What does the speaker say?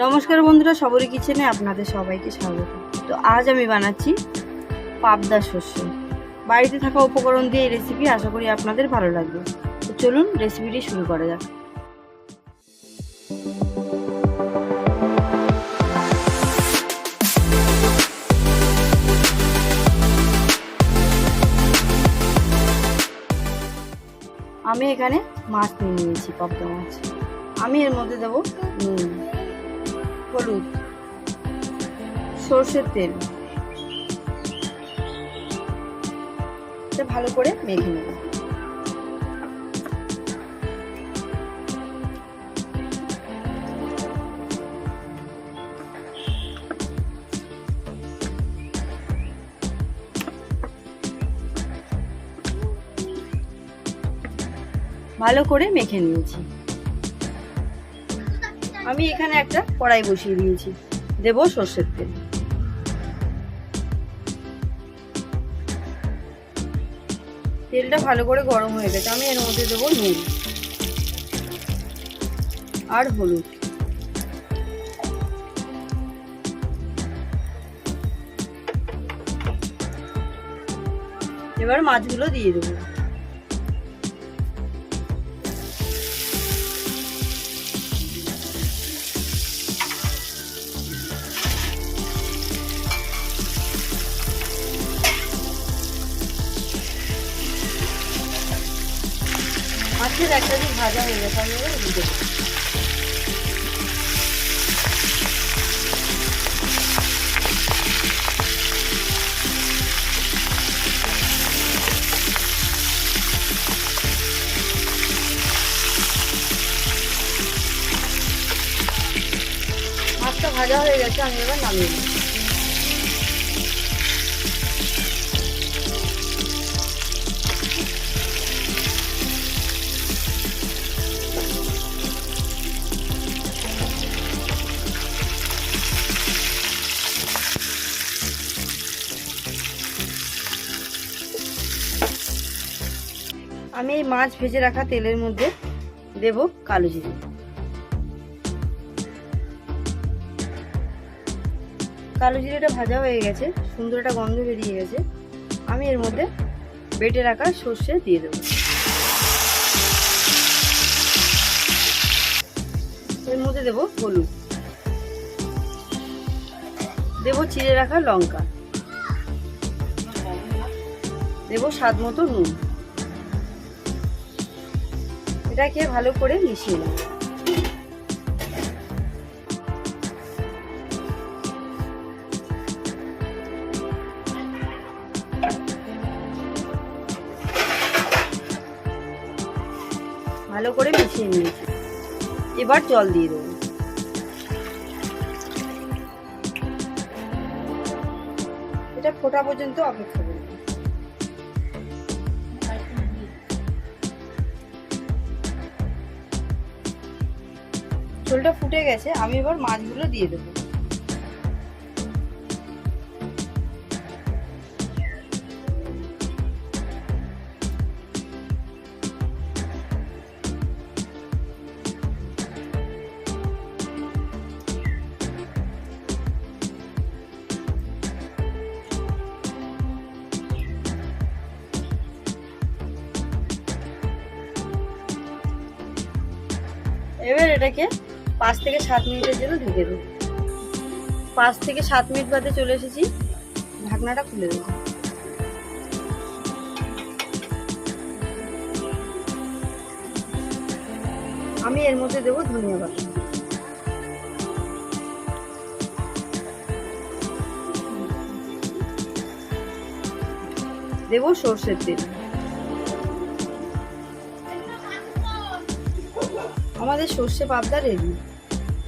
নমস্কার বন্ধুরা, সবরি কিচেনে আপনাদের সবাইকে স্বাগত। তো আজ আমি বানাচ্ছি পাবদা শস্য। বাড়িতে থাকা উপকরণ দিয়ে এই রেসিপি আশা করি আপনাদের ভালো লাগবে। তো চলুন রেসিপিটি শুরু করা যাক। আমি এখানে মাছ নিয়ে নিয়েছি, পাবদা মাছ। আমি এর মধ্যে দেবো নুন। হলুদ সর্ষের তেল। ভালো করে মেখে নেব। ভালো করে মেখে নিয়েছি। আমি এখানে একটা কড়াই বসিয়ে দিয়েছি। দেব সর্ষের তেল। তেলটা ভালো করে গরম হয়ে গেছে, আমি এর মধ্যে দেবো নুন আর হলুদ। এবার মাছগুলো দিয়ে দেবো। মাছের ভাজা হয়ে গেছে আমি দিয়ে ভাজা হয়ে গেছে আমি এবার নামিয়ে নেব। আমি এই মাছ ভেজে রাখা তেলের মধ্যে দেব কালো জিরে। কালো জিরেটা ভাজা হয়ে গেছে, সুন্দর একটা গন্ধ বেরিয়ে গেছে। আমি এর মধ্যে বেটে রাখা সর্ষে দিয়ে দেবো। এর মধ্যে দেব হলুদ। দেব চিড়ে রাখা লঙ্কা। দেব স্বাদ মতো নুন। এটাকে ভালো করে মিশিয়ে নেব ভালো করে মিশিয়ে নিয়েছি। এবার জল দিয়ে দেবো। এটা ফোটা পর্যন্ত অপেক্ষা করব ঝোলটা ফুটে গেছে আমি এবার মাছগুলো দিয়ে দেবো। এবার এটাকে পাঁচ থেকে সাত মিনিটের জন্য ঢেকে দেবো। পাঁচ থেকে সাত মিনিট বাদে চলে এসেছি, ঢাকনাটা খুলে দেবো। আমি এর মধ্যে দেবো ধনিয়া পাতা। দেবো সর্ষের তেল। আমাদের সর্ষে পাবদা রেডি